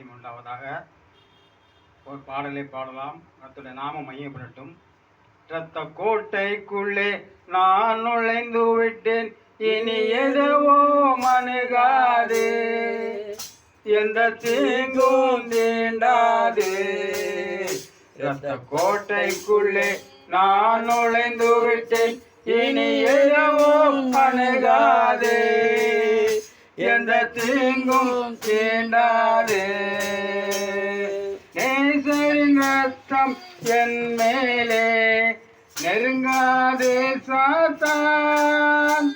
பாக்கியம் உண்டாவதாக ஒரு பாடலை பாடலாம். அத்துடைய நாம மையப்படட்டும். இரத்த கோட்டைக்குள்ளே நான் நுழைந்து விட்டேன். இனி எதுவோ மனுகாது எந்த தீங்கும் தீண்டாது. இரத்த கோட்டைக்குள்ளே நான் நுழைந்து விட்டேன். இனி எதுவோ மனுகாது எந்த தீங்கும் தீண்டாதே. நேசரின் ரத்தம் என் மேலே. நெருங்காதே சாத்தான்.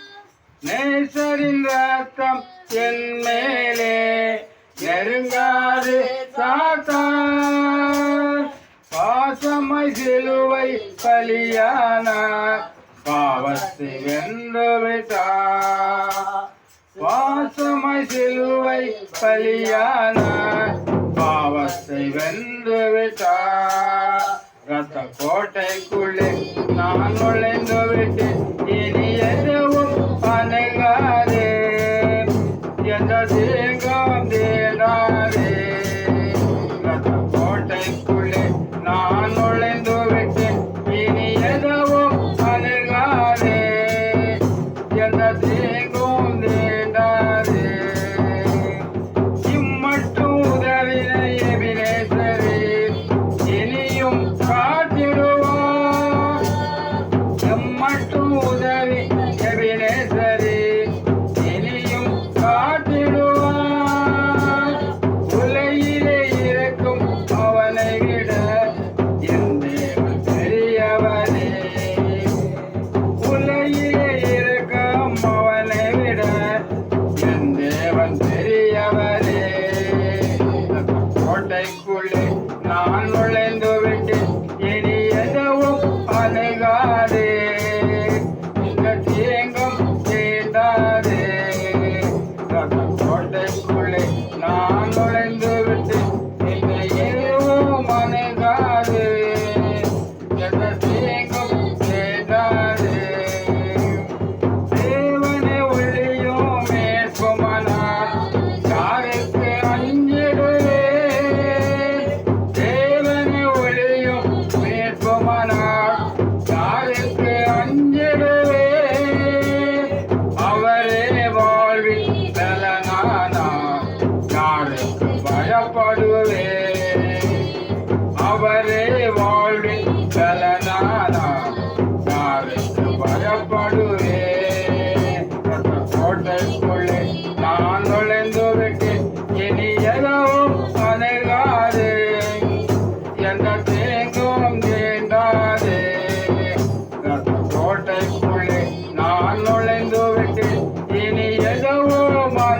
நேசரின் ரத்தம் என் மேலே. நெருங்காதே சாத்தான். பாசமை சிலுவை பலியானார். பாவத்தை வென்று விட்டார் பாசமாய் சிலுவை பலியான பாவத்தை வென்று விட்டார் ரத்த கோட்டைக்குள்ளே நான் நுழைந்து விட்டு இனி எதுவும் அணுகாது. எந்த கோட்டைக்குள்ளே நான் நுழை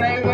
নাই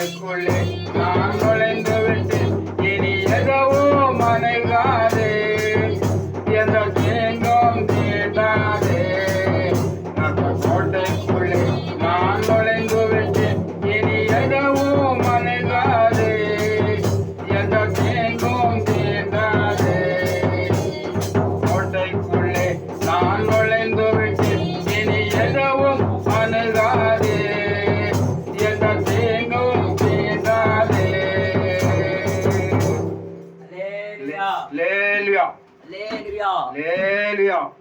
Michael. Hallelujah. Hallelujah.